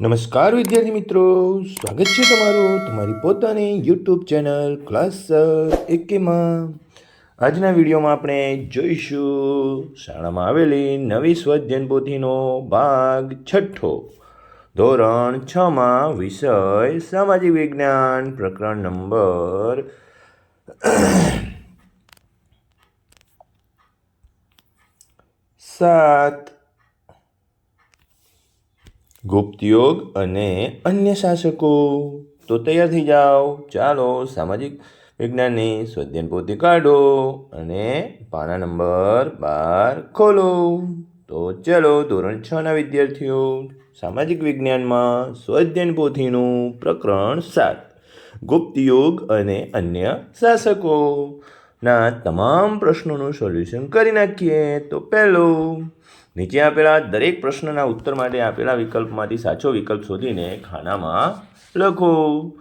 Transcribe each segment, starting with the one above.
નમસ્કાર વિદ્યાર્થી મિત્રો, સ્વાગત છે તમારું તમારી પોતાની યુટ્યુબ ચેનલ ક્લાસ એકેમાં આજના વિડીયોમાં આપણે જોઈશું શાળામાં આવેલી નવી સ્વધ્યન પોથીનો ભાગ છઠ્ઠો. ધોરણ છમાં વિષય સામાજિક વિજ્ઞાન, પ્રકરણ નંબર સાત. ગુપ્ત યોગ અને અન્ય શાસકો. તો તૈયાર થઈ જાઓ. ચાલો સામાજિક વિજ્ઞાનની સ્વધ્યન પોથી કાઢો અને પાના નંબર બાર ખોલો. તો ચલો ધોરણ છ ના વિદ્યાર્થીઓ, સામાજિક વિજ્ઞાનમાં સ્વધ્યન પોથીનું પ્રકરણ સાત. ગુપ્ત યુગ અને અન્ય શાસકો. ના તમામ પ્રશ્નોનું સોલ્યુશન કરી નાખીએ. તો પહેલું નીચે આપેલા દરેક પ્રશ્નના ઉત્તર માટે આપેલા વિકલ્પમાંથી સાચો વિકલ્પ શોધીને ખાનામાં લખો.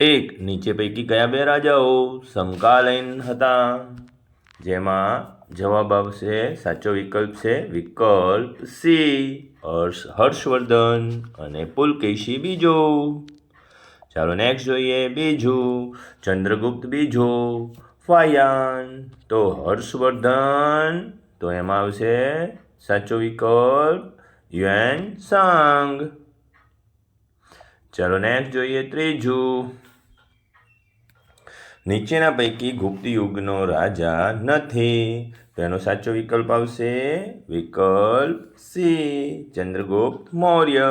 એક, નીચે પૈકી કયા બે રાજાઓ સમકાલીન હતા? જેમાં જવાબ આવશે સાચો વિકલ્પ છે વિકલ્પ સી, હર્ષ, હર્ષવર્ધન અને પુલકેશી બીજો. ચાલો નેક્સ્ટ જોઈએ બીજું. ચંદ્રગુપ્ત બીજો. ફાયાન તો હર્ષવર્ધન, તો એમાં આવશે સાચો વિકલ્પ યુએન સાંગ. ચલો નેક્સ્ટ જોઈએ ત્રીજું. નીચેના પૈકી ગુપ્ત યુગનો રાજા નથી. તેનો સાચો વિકલ્પ આવશે વિકલ્પ સી, ચંદ્રગુપ્ત મૌર્ય.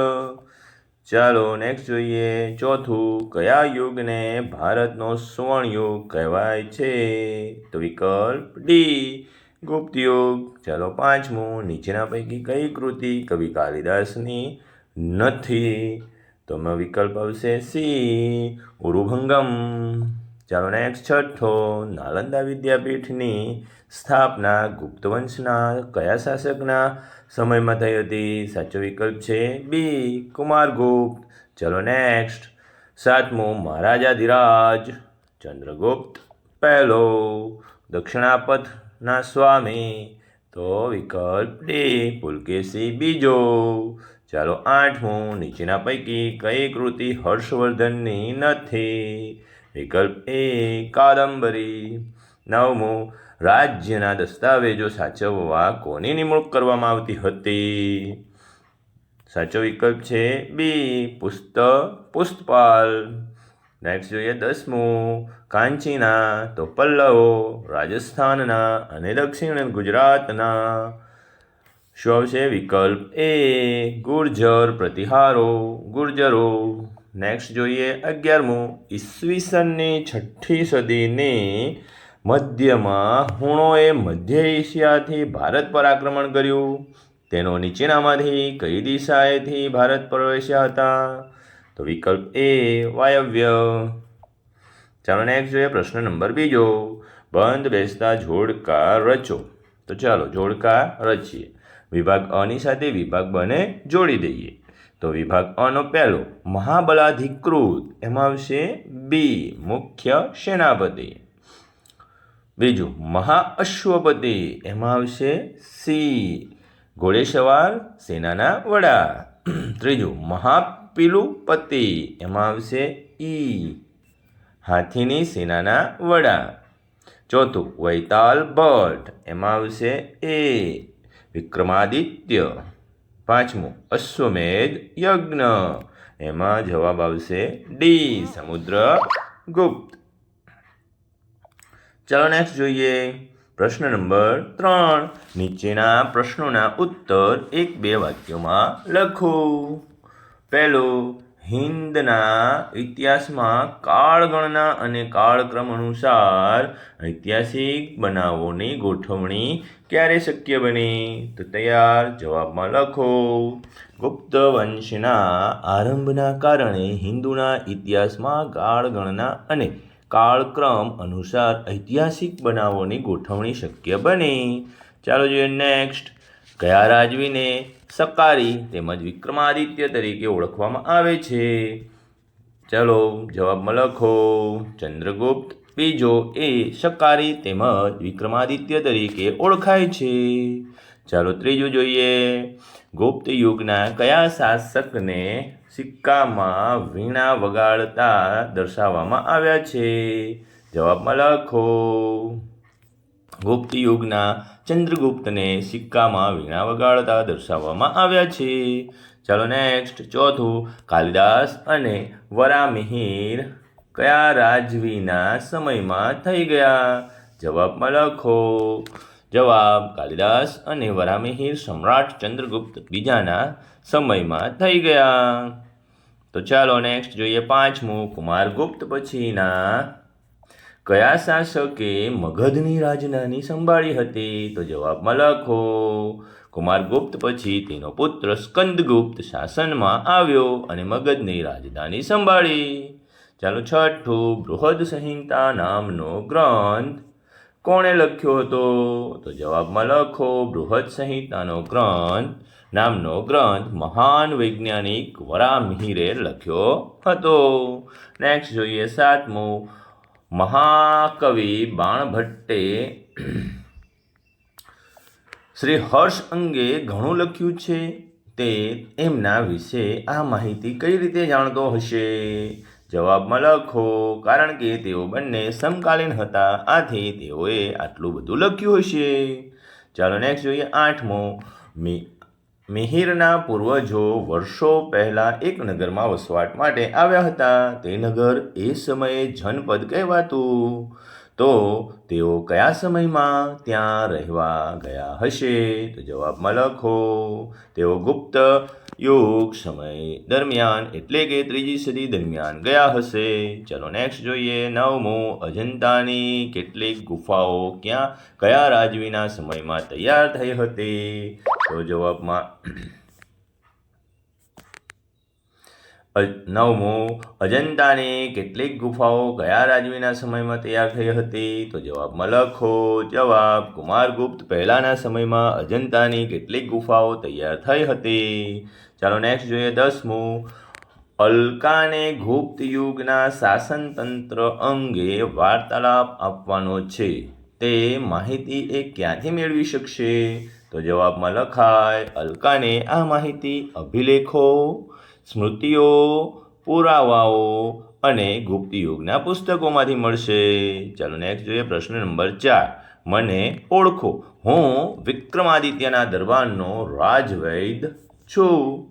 ચાલો નેક્સ્ટ જોઈએ ચોથું. કયા યુગને ભારતનો સુવર્ણ યુગ કહેવાય છે? તો વિકલ્પ ડી ગુપ્ત યુગ ચાલો પાંચમું. નીચેના પૈકી કઈ કૃતિ કવિ કાલિદાસની નથી? તો એમાં વિકલ્પ આવશે સી, ઉરુભંગમ. ચાલો નેક્સ્ટ છઠ્ઠો. નાલંદા વિદ્યાપીઠની સ્થાપના ગુપ્ત વંશના કયા શાસકના સમયમાં થઈ હતી? સાચો વિકલ્પ છે બી, કુમારગુપ્ત. ચલો નેક્સ્ટ સાતમું. મહારાજાધિરાજ ચંદ્રગુપ્ત પહેલો. દક્ષિણાપથના સ્વામી, તો વિકલ્પ ડી પુલકેશી બીજો. ચાલો આઠમું, નીચેના પૈકી કઈ કૃતિ હર્ષવર્ધનની નથી? વિકલ્પ એ કાદંબરી. નવમું, રાજ્યના દસ્તાવેજો સાચવવા કોની નિમણૂક કરવામાં આવતી હતી? સાચો વિકલ્પ છે બી પુસ્ત પુષ્પપાલ નેક્સ્ટ જોઈએ દસમું, કાંચીના તો પલ્લવો રાજસ્થાનના અને દક્ષિણ ગુજરાતના. શું આવશે? વિકલ્પ એ, ગુર્જર પ્રતિહારો, ગુર્જરો. નેક્સ્ટ જોઈએ અગિયારમું, ઈસવીસનની છઠ્ઠી સદીની મધ્યમાં હુણોએ મધ્ય એશિયાથી ભારત પર આક્રમણ કર્યું. તેનો નીચેનામાંથી કઈ દિશાએથી ભારત પ્રવેશ્યા હતા? તો વિકલ્પ એ વાયવ્ય. ચાલો નેક્સ્ટ જોઈએ પ્રશ્ન નંબર બીજો. બંધ બેસતા જોડકા રચો. તો ચાલો જોડકા રચીએ. વિભાગ અની સાથે વિભાગ બને જોડી દઈએ. તો વિભાગ અનો પહેલો મહાબલાધિકૃત એમાં આવશે બી મુખ્ય સેનાપતિ. બીજું, મહાઅશ્વપતિ. એમાં આવશે સી ઘોડેસવાર સેનાના વડા. ત્રીજું મહાપિલુપતિ એમાં આવશે ઈ. હાથીની સેનાના વડા. ચોથું, વૈતાલ ભટ્ટ. એમાં આવશે એ. વિક્રમાદિત્ય. પાંચમું, અશ્વમેધ યજ્ઞ. એમાં જવાબ આવશે ડી, સમુદ્ર ગુપ્ત. ચાલો નેક્સ્ટ જોઈએ. પ્રશ્ન નંબર ત્રણ. નીચેના પ્રશ્નોના ઉત્તર એક બે વાક્યોમાં લખો. પહેલું હિન્દના ઇતિહાસમાં કાળગણના અને કાળક્રમ અનુસાર ઐતિહાસિક બનાવોની ગોઠવણી ક્યારે શક્ય બની? તો તૈયાર જવાબમાં લખો. ગુપ્ત વંશના આરંભના કારણે હિન્દુના ઇતિહાસમાં કાળગણના અને કાળક્રમ અનુસાર ઐતિહાસિક બનાવોની ગોઠવણી શક્ય બની. ચાલો જોઈએ નેક્સ્ટ. કયા રાજવીને સકારી તેમજ વિક્રમાદિત્ય તરીકે ઓળખવામાં આવે છે? ચલો જવાબમાં લખો. ચંદ્રગુપ્ત, બીજો એ સકારી તેમજ વિક્રમાદિત્ય તરીકે ઓળખાય છે. ચાલો ત્રીજું જોઈએ. ગુપ્ત યુગના કયા શાસકને સિક્કામાં વીણા વગાડતા દર્શાવવામાં આવ્યા છે? જવાબમાં લખો. ગુપ્ત યુગના ચંદ્રગુપ્તને સિક્કામાં વીણા વગાડતા દર્શાવવામાં આવ્યા છે. ચાલો નેક્સ્ટ ચોથું, કાલિદાસ અને વરામિહિર કયા રાજવીના સમયમાં થઈ ગયા? જવાબમાં લખો. જવાબ, કાલિદાસ અને વરામિહિર સમ્રાટ ચંદ્રગુપ્ત બીજાના સમયમાં થઈ ગયા. તો ચાલો નેક્સ્ટ જોઈએ પાંચમું, કુમારગુપ્ત પછીના કયા શાસકે મગધની રાજધાની સંભાળી હતી? તો જવાબમાં લખો કુમારગુપ્ત પછી તેનો પુત્ર સ્કંદગુપ્ત શાસનમાં આવ્યો અને મગધની રાજધાની સંભાળી. ચાલો છઠ્ઠું, બૃહદ સંહિતા નામનો ગ્રંથ કોણે લખ્યો હતો? તો જવાબમાં લખો, બૃહદ સંહિતાનો ગ્રંથ નામનો ગ્રંથ મહાન વૈજ્ઞાનિક વરામિહિરે લખ્યો હતો. નેક્સ્ટ જોઈએ સાતમું મહાકવિ બાણભટ્ટે શ્રી હર્ષ અંગે ઘણું લખ્યું છે. તે એમના વિશે આ માહિતી કઈ રીતે જાણતો હશે? જવાબમાં લખો, કારણ કે તેઓ બંને સમકાલીન હતા, આથી તેઓએ આટલું બધું લખ્યું હશે. ચાલો નેક્સ્ટ જોઈએ આઠમો. મિ મિહિરના પૂર્વજો વર્ષો પહેલાં એક નગરમાં વસવાટ માટે આવ્યા હતા. તે નગર એ સમયે જનપદ કહેવાતું. તો તેઓ કયા સમયમાં ત્યાં રહેવા ગયા હશે? તો જવાબમાં લખો, તેઓ ગુપ્ત યુગ સમય દરમિયાન એટલે કે ત્રીજી સદી દરમિયાન ગયા હશે. ચલો નેક્સ્ટ જોઈએ, નવમું, અજંતાની કેટલીક ગુફાઓ ક્યાં, કયા રાજવીના સમયમાં તૈયાર થઈ હતી? તો જવાબમાં નવમું, અજંતાની કેટલીક ગુફાઓ કયા રાજવીના સમયમાં તૈયાર થઈ હતી? તો જવાબમાં લખો. જવાબ, કુમારગુપ્ત પહેલાંના સમયમાં અજંતાની કેટલીક ગુફાઓ તૈયાર થઈ હતી. ચાલો નેક્સ્ટ જોઈએ દસમું. અલકાને ગુપ્ત યુગના શાસનતંત્ર અંગે વાર્તાલાપ આપવાનો છે. તે માહિતી એ ક્યાંથી મેળવી શકશે? તો જવાબમાં લખાય, અલકાને આ માહિતી અભિલેખો. સ્મૃતિઓ, પુરાવાઓ અને ગુપ્ત યુગના પુસ્તકોમાંથી મળશે. ચાલો નેક્સ્ટ જોઈએ પ્રશ્ન નંબર ચાર. મને ઓળખો. હું વિક્રમાદિત્યના દરબારનો રાજવૈદ છું.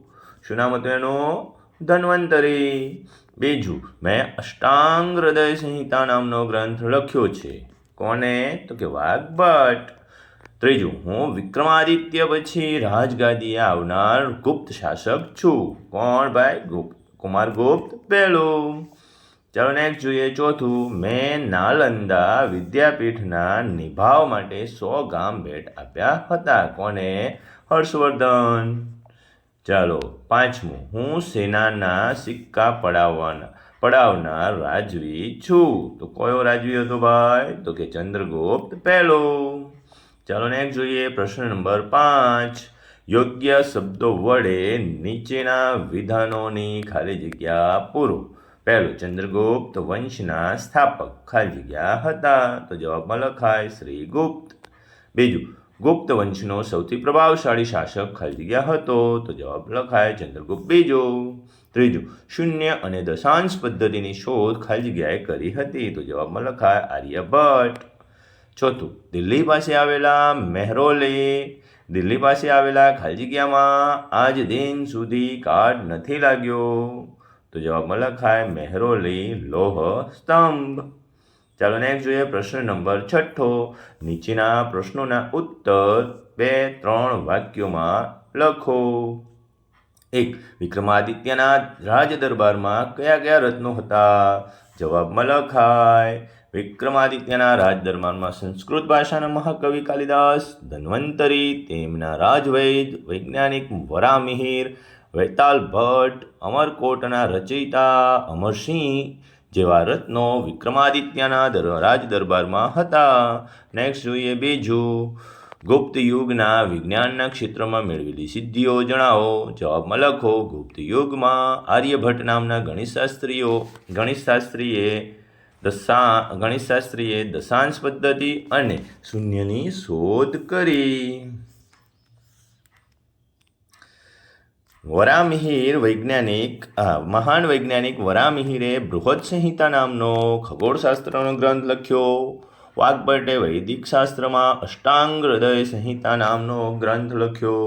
શું નામ હતું એનું? ધન્વંતરી. બીજું, મેં અષ્ટાંગ હૃદય સંહિતા નામનો ગ્રંથ લખ્યો છે. કોને? તો કે વાઘભટ્ટ. ત્રીજું, હું વિક્રમાદિત્ય પછી રાજગાદીએ આવનાર ગુપ્ત શાસક છું. કોણ ભાઈ? ગુપ્ત કુમારગુપ્ત પહેલું ચાલો નેક્સ્ટ જોઈએ ચોથું, મેં નાલંદા વિદ્યાપીઠના નિભાવ માટે સો ગામ ભેટ આપ્યા હતા. કોને? હર્ષવર્ધન. ચાલો, પાંચમું, હું સેનાના સિક્કા પડાવવાના, પડાવનાર રાજવી છું. તો કયો રાજવી હતો ભાઈ? તો કે ચંદ્રગુપ્ત પહેલો ચાલો નેક્સ્ટ જોઈએ પ્રશ્ન નંબર પાંચ. યોગ્ય શબ્દો વડે નીચેના વિધાનોની ખાલી જગ્યા પૂરો. પહેલું, ચંદ્રગુપ્ત વંશના સ્થાપક ખાલી જગ્યા હતા. તો જવાબમાં લખાય શ્રી ગુપ્ત. બીજું, ગુપ્ત વંશનો સૌથી પ્રભાવશાળી શાસક ખાલી જગ્યા હતો. તો જવાબ લખાય ચંદ્રગુપ્ત. બીજો, ત્રીજું, શૂન્ય અને દશાંશ પદ્ધતિની શોધ ખાલી જગ્યાએ કરી હતી. તો જવાબમાં લખાય આર્યભટ્ટ. ચોથું, દિલ્હી પાસે આવેલા મહેરોલે. દિલ્હી પાસે આવેલા ખાલી જગ્યામાં આજ દિન સુધી કાર્ડ નથી લાગ્યો. તો જવાબમાં લખાય, મહેરોલી લોહ સ્તંભ. ચાલો નેક્સ્ટ જોઈએ પ્રશ્ન નંબર છઠ્ઠો. નીચેના પ્રશ્નોના ઉત્તર બે, ત્રણ વાક્યોમાં લખો. એક, વિક્રમાદિત્યના રાજ દરબારમાં કયા કયા રત્નો હતા? જવાબમાં લખાય વિક્રમાદિત્યના રાજ દરબારમાં સંસ્કૃત ભાષાના મહાકવિ કાલિદાસ, ધન્વંતરી, તેમના રાજવૈદ, વૈજ્ઞાનિક વરામિહિર, વૈતાલ ભટ્ટ, અમરકોટના રચયિતા અમરસિંહ જેવા રત્નો વિક્રમાદિત્યના રાજ દરબારમાં હતા. નેક્સ્ટ જોઈએ બીજું. ગુપ્ત યુગના વિજ્ઞાનના ક્ષેત્રમાં મેળવેલી સિદ્ધિઓ જણાવો. જવાબમાં લખો, ગુપ્ત યુગમાં આર્યભટ્ટ નામના ગણિતશાસ્ત્રીઓ, ગણિતશાસ્ત્રીએ દશા, ગણિતશાસ્ત્રીએ દશાંશ પદ્ધતિ અને શૂન્યની શોધ કરી. વરામિહિર વૈજ્ઞાનિક મહાન વૈજ્ઞાનિક વરામિહિરે બૃહદ સંહિતા નામનો ખગોળશાસ્ત્રનો ગ્રંથ લખ્યો. વાઘભટ્ટે વૈદિક શાસ્ત્રમાં અષ્ટાંગ હૃદય સંહિતા નામનો ગ્રંથ લખ્યો.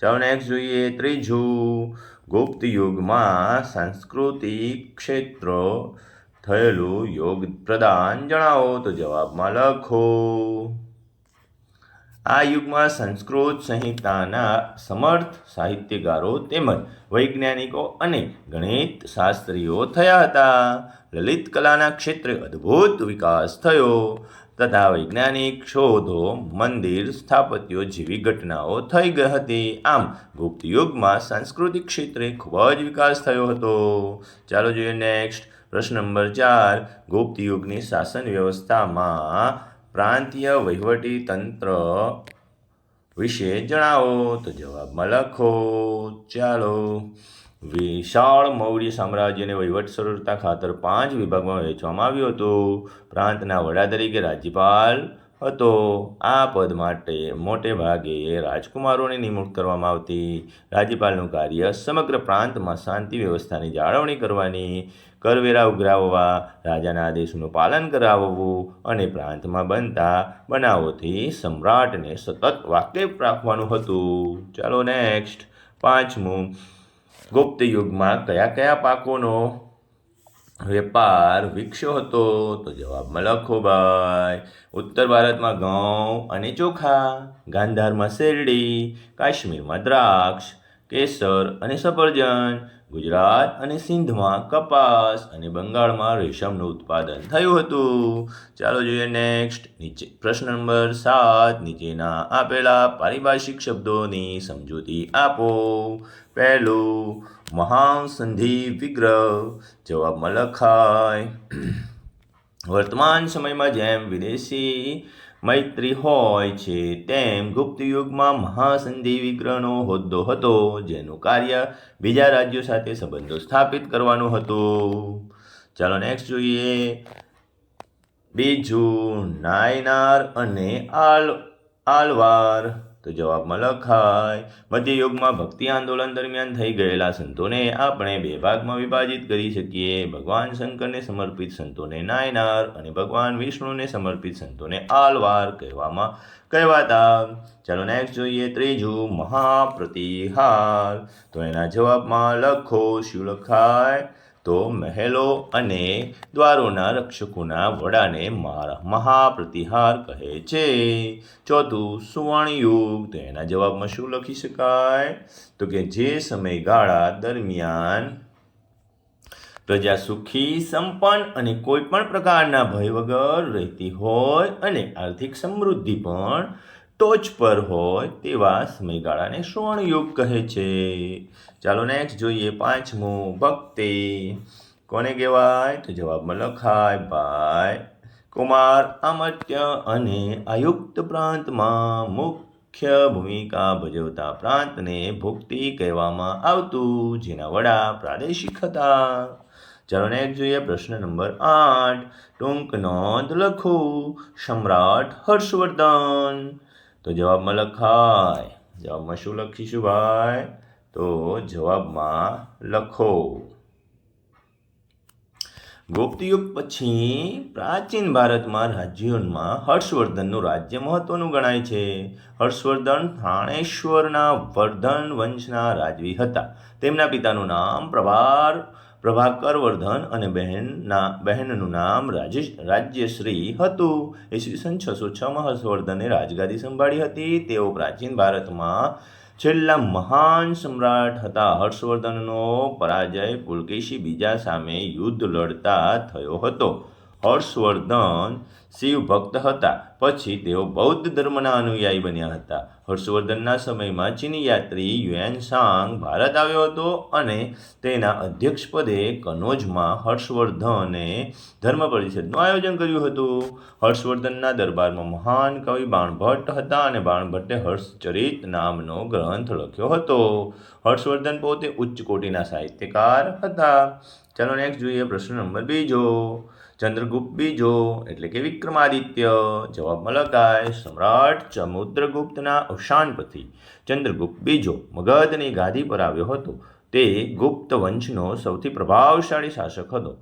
ચાલો નેક્સ્ટ જોઈએ ત્રીજું. ગુપ્ત યુગમાં સાંસ્કૃતિક ક્ષેત્ર થયેલું યોગ પ્રદાન જણાવો તો જવાબમાં લખો. આ યુગમાં સંસ્કૃત સંહિતાના સમર્થ સાહિત્યકારો તેમજ વૈજ્ઞાનિકો અને ગણિત શાસ્ત્રીઓ થયા હતા. લલિત કલાના ક્ષેત્રે અદ્ભુત વિકાસ થયો તથા વૈજ્ઞાનિક શોધો, મંદિર સ્થાપત્યો જેવી ઘટનાઓ થઈ ગઈ હતી. આમ, ગુપ્ત યુગમાં સાંસ્કૃતિક ક્ષેત્રે ખૂબ જ વિકાસ થયો હતો. ચાલો જોઈએ નેક્સ્ટ પ્રશ્ન નંબર ચાર ગુપ્ત યુગની શાસન વ્યવસ્થામાં પ્રાંતીય વહીવટી તંત્ર વિશે જણાવો. તો જવાબમાં લખો, ચાલો. વિશાળ મૌર્ય સામ્રાજ્યને વહીવટ સરળતા ખાતર પાંચ વિભાગમાં વહેંચવામાં આવ્યું હતું. પ્રાંતના વડા તરીકે રાજ્યપાલ હતો. આ પદ માટે મોટે ભાગે રાજકુમારોની નિમણૂક કરવામાં આવતી રાજ્યપાલનું કાર્ય સમગ્ર પ્રાંતમાં શાંતિ વ્યવસ્થાની જાળવણી કરવાની, કરવેરા ઉઘરાવવા, રાજાના આદેશનું પાલન કરાવવું અને પ્રાંતમાં બનતા બનાવોથી સમ્રાટને સતત વાકેફ રાખવાનું હતું. ચાલો નેક્સ્ટ પાંચમું. ગુપ્ત યુગમાં કયા કયા પાકોનો વેપાર વિકસ્યો હતો તો જવાબમાં લખો ભાઈ ઉત્તર ભારતમાં ઘઉં અને ચોખા, ગાંધારમાં શેરડી, કાશ્મીરમાં દ્રાક્ષ, કેસર અને સફરજન, ગુજરાત અને સિંધમાં કપાસ અને બંગાળમાં રેશમનું ઉત્પાદન થયું હતું. ચાલો જોઈએ નેક્સ્ટ નીચે પ્રશ્ન નંબર સાત. નીચેના આપેલા પારિભાષિક શબ્દોની સમજૂતી આપો. પહેલું મહાસંધિ વિગ્રહ જવાબમાં લખાય, વર્તમાન સમયમાં જેમ વિદેશી મૈત્રી હોય છે, તેમ ગુપ્ત યુગમાં મહાસંધિ વિગ્રહનો હોદ્દો હતો, જેનું કાર્ય બીજા રાજ્યો સાથે સંબંધો સ્થાપિત કરવાનું હતું. ચાલો નેક્સ્ટ જોઈએ. બીજું, નાયનાર અને આલ, આલવાર. તો જવાબમાં લખાય, મધ્યયુગમાં ભક્તિ આંદોલન દરમિયાન થઈ ગયેલા સંતોને આપણે બે ભાગમાં વિભાજિત કરી શકીએ. ભગવાન શંકરને સમર્પિત સંતોને નાયનાર અને ભગવાન વિષ્ણુને સમર્પિત સંતોને આલવાર કહેવામાં કહેવાતા. ચાલો નેક્સ્ટ જોઈએ ત્રીજું મહાપ્રતિહાર. તો એના જવાબમાં લખો, શું લખાય? તો મહેલો અને દ્વારોના રક્ષકોના વડાને મહાપ્રતિહાર કહે છે. ચોથું સુવર્ણયુગ. તો એના જવાબમાં શું લખી શકાય? તો કે જે સમયગાળા દરમિયાન પ્રજા સુખી, સંપન્ન અને કોઈ પણ પ્રકારના ભય વગર રહેતી હોય અને આર્થિક સમૃદ્ધિ પણ ટોચ પર હોય તેવા સમયગાળાને સુવર્ણયુગ કહે છે. ચાલો નેક્સ્ટ જોઈએ પાંચમું ભક્તિ. કોને કહેવાય? તો જવાબમાં લખાય, ભાઈ કુમાર અમર્ત્ય અને આયુક્ત પ્રાંતમાં મુખ્ય ભૂમિકા ભજવતા પ્રાંતને ભુક્તિ કહેવામાં આવતું, જેના વડા પ્રાદેશિક હતા. ચાલો નેક્સ્ટ જોઈએ પ્રશ્ન નંબર આઠ. ટૂંક નોંધ લખો. સમ્રાટ હર્ષવર્ધન. તો જવાબમાં લખાય. જવાબમાં શું લખીશું ભાઈ? તો જવાબમાં લખો. ગુપ્ત યુગ પછી પ્રાચીન ભારતમાં રાજ્યોમાં હર્ષવર્ધનનું રાજ્ય મહત્વનું ગણાય છે. હર્ષવર્ધન થાણેશ્વરના વર્ધન વંશના રાજવી હતા. તેમના પિતાનું નામ પ્રભાર પ્રભાકર વર્ધન અને બહેનના બહેનનું નામ રાજેશ રાજ્યશ્રી હતું. ઈસવીસન છસો છમાં હર્ષવર્ધને રાજગાદી સંભાળી હતી. તેઓ પ્રાચીન ભારતમાં છેલ્લા મહાન સમ્રાટ હતા. હર્ષવર્ધનનો પરાજય પુલકેશી બીજા સામે યુદ્ધ લડતા થયો હતો. હર્ષવર્ધન શિવ ભક્ત હતા. પછી તેઓ બૌદ્ધ ધર્મના અનુયાયી બન્યા હતા. હર્ષવર્ધનના સમયમાં ચીની યાત્રી યુએન સાંગ ભારત આવ્યો હતો અને તેના અધ્યક્ષપદે કનોજમાં હર્ષવર્ધને ધર્મ પરિષદનું આયોજન કર્યું હતું. હર્ષવર્ધનના દરબારમાં મહાન કવિ બાણભટ્ટ હતા અને બાણભટ્ટે હર્ષચરિત નામનો ગ્રંથ લખ્યો હતો. હર્ષવર્ધન પોતે ઉચ્ચ કોટીના સાહિત્યકાર હતા. ચાલો નેક્સ્ટ જોઈએ પ્રશ્ન નંબર બીજો. ચંદ્રગુપ્ત બીજો એટલે કે વિક્રમાદિત્ય જવાબમાં મલકાય, સમ્રાટ સમુદ્રગુપ્તના અવસાન પછી ચંદ્રગુપ્ત બીજો મગધની ગાદી પર આવ્યો હતો. તે ગુપ્ત વંશનો સૌથી પ્રભાવશાળી શાસક હતો.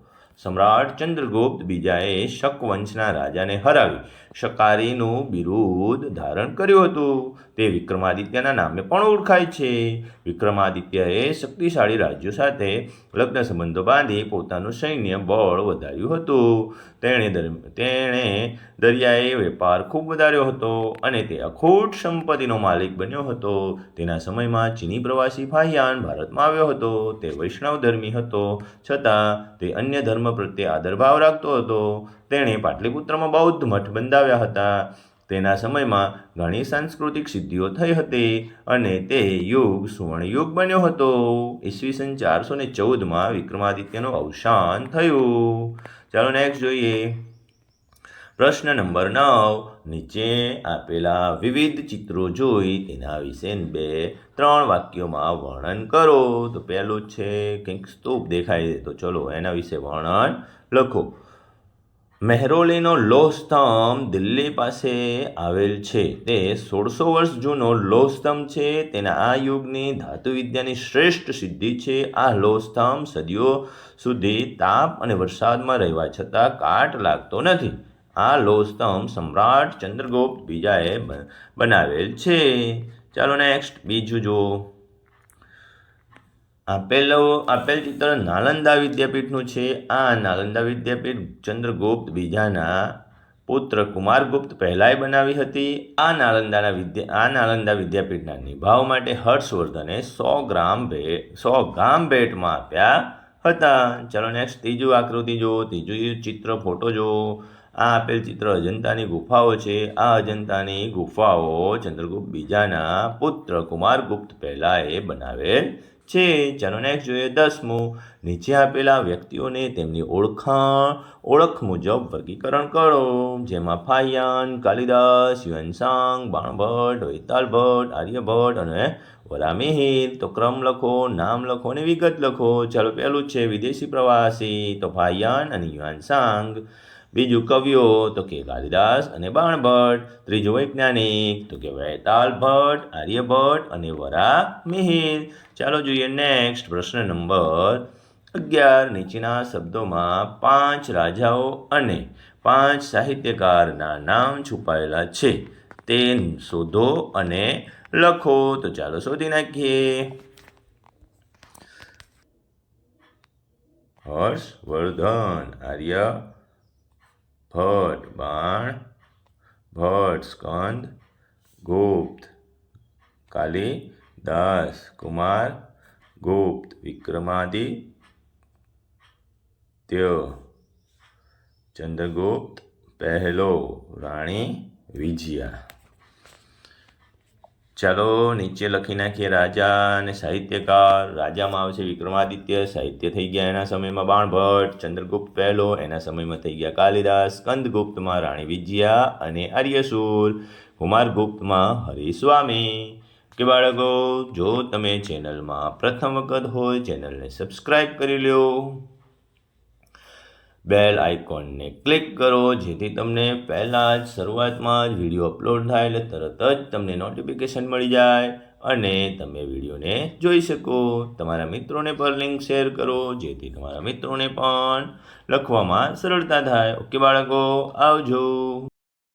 સમ્રાટ ચંદ્રગુપ્ત બીજાએ શક વંશના રાજાને હરાવી, શકારીનું બિરુદ ધારણ કર્યું હતું. તે વિક્રમાદિત્યના નામે પણ ઓળખાય છે. વિક્રમાદિત્યએ શક્તિશાળી રાજ્યો સાથે લગ્ન સંબંધો બાંધી પોતાનું સૈન્ય બળ વધાર્યું હતું. તેણે તેણે દરિયાએ વેપાર ખૂબ વધાર્યો હતો અને તે અખૂટ સંપત્તિનો માલિક બન્યો હતો. તેના સમયમાં ચીની પ્રવાસી ફાહિયાન ભારતમાં આવ્યો હતો. તે વૈષ્ણવ ધર્મી હતો. છતાં તે અન્ય ધર્મ પ્રત્યે આદરભાવ રાખતો હતો. તેણે પાટલીપુત્રમાં બૌદ્ધ મઠ બંધાવ્યા હતા. તેના સમયમાં ઘણી સાંસ્કૃતિક સિદ્ધિઓ થઈ હતી અને તે યુગ સુવર્ણયુગ બન્યો હતો. ઈસવીસન ચારસો ને ચૌદમાં વિક્રમાદિત્યનું અવસાન થયું. ચાલો નેક્સ્ટ જોઈએ. પ્રશ્ન નંબર નવ. નીચે આપેલા વિવિધ ચિત્રો જોઈ તેના વિશે બે, ત્રણ વાક્યોમાં વર્ણન કરો. તો પહેલું છે, કંઈક સ્તૂપ દેખાય તો ચલો એના વિશે વર્ણન લખો. મહેરોલીનો લોહ સ્તંભ દિલ્હી પાસે આવેલ છે. તે સોળસો વર્ષ જૂનો લોહ સ્તંભ છે. તેના આ યુગની ધાતુવિદ્યાની શ્રેષ્ઠ સિદ્ધિ છે. આ લોહ સ્તંભ સદીઓ સુધી તાપ અને વરસાદમાં રહેવા છતાં કાટ લાગતો નથી. આ લોહ સ્તંભ સમ્રાટ ચંદ્રગુપ્ત બીજાએ બનાવેલ છે. ચાલો નેક્સ્ટ બીજું જુઓ. આપેલો આપેલ ચિત્ર નાલંદા વિદ્યાપીઠનું છે. આ નાલંદા વિદ્યાપીઠ ચંદ્રગુપ્ત બીજાના પુત્ર કુમારગુપ્ત પહેલાંય બનાવી હતી. આ નાલંદાના વિદ્યા, આ નાલંદા વિદ્યાપીઠના નિભાવ માટે હર્ષવર્ધને સો ગ્રામ ભેટ સો ગ્રામ ભેટમાં આપ્યા હતા. ચલો નેક્સ્ટ ત્રીજું આકૃતિ જુઓ. ત્રીજું ચિત્ર ફોટો જુઓ. આ આપેલ ચિત્ર અજંતાની ગુફાઓ છે. આ અજંતાની ગુફાઓ ચંદ્રગુપ્ત બીજાના પુત્ર કુમારગુપ્ત પહેલાંએ બનાવેલ છે. ચાલો નેક્સ્ટ જોઈએ દસમું. નીચે આપેલા વ્યક્તિઓને તેમની ઓળખાણ, ઓળખ મુજબ વર્ગીકરણ કરો. જેમાં ફાયાન કાલિદાસ યુએનસાંગ બાણભટ્ટ વૈતાલ ભટ્ટ આર્યભટ્ટ અને વરામિહિર તો ક્રમ લખો, નામ લખો અને વિગત લખો. ચાલો પહેલું છે વિદેશી પ્રવાસી. તો ફાયાન અને યુએનસાંગ બીજું કવિઓ તો કે કાલિદાસ અને બાણભટ્ટ, ત્રીજું વૈજ્ઞાનિક તો કે વૈતાલ ભટ્ટ આર્યભટ્ટ અને વરા મિહિર. ચાલો જોઈએ નેક્સ્ટ પ્રશ્ન નંબર અગિયાર. નીચેના શબ્દોમાં પાંચ રાજાઓ અને પાંચ સાહિત્યકારના નામ છુપાયેલા છે. તે શોધો અને લખો. તો ચાલો શોધી નાખીએ. હર્ષવર્ધન, આર્ય ભટ્ટ બાણ ભટ્ટ સ્કંદ ગુપ્ત કાલી દાસ કુમાર ગુપ્ત વિક્રમાદિત્ય ચંદ્રગુપ્ત પહેલો રાણી વિજયા. ચાલો નીચે લખી નાખીએ, રાજા અને સાહિત્યકાર. રાજામાં આવશે વિક્રમાદિત્ય. સાહિત્ય થઈ ગયા એના સમયમાં બાણભટ્ટ, ચંદ્રગુપ્ત પહેલો, એના સમયમાં થઈ ગયા કાલિદાસ, સ્કંદગુપ્તમાં રાણી વિજયા અને આર્યસુર, કુમારગુપ્તમાં હરિસ્વામી. કે બાળકો, જો તમે ચેનલમાં પ્રથમ વખત હોય, ચેનલને સબસ્ક્રાઈબ કરી લ્યો. બેલ આઇકોનને ક્લિક કરો, જેથી તમને પહેલાં જ શરૂઆતમાં જ વીડિયો અપલોડ થાય એટલે તરત જ તમને નોટિફિકેશન મળી જાય અને તમે વિડીયોને જોઈ શકો. તમારા મિત્રોને પણ લિંક શેર કરો, જેથી તમારા મિત્રોને પણ લખવામાં સરળતા થાય. ઓકે બાળકો, આવજો.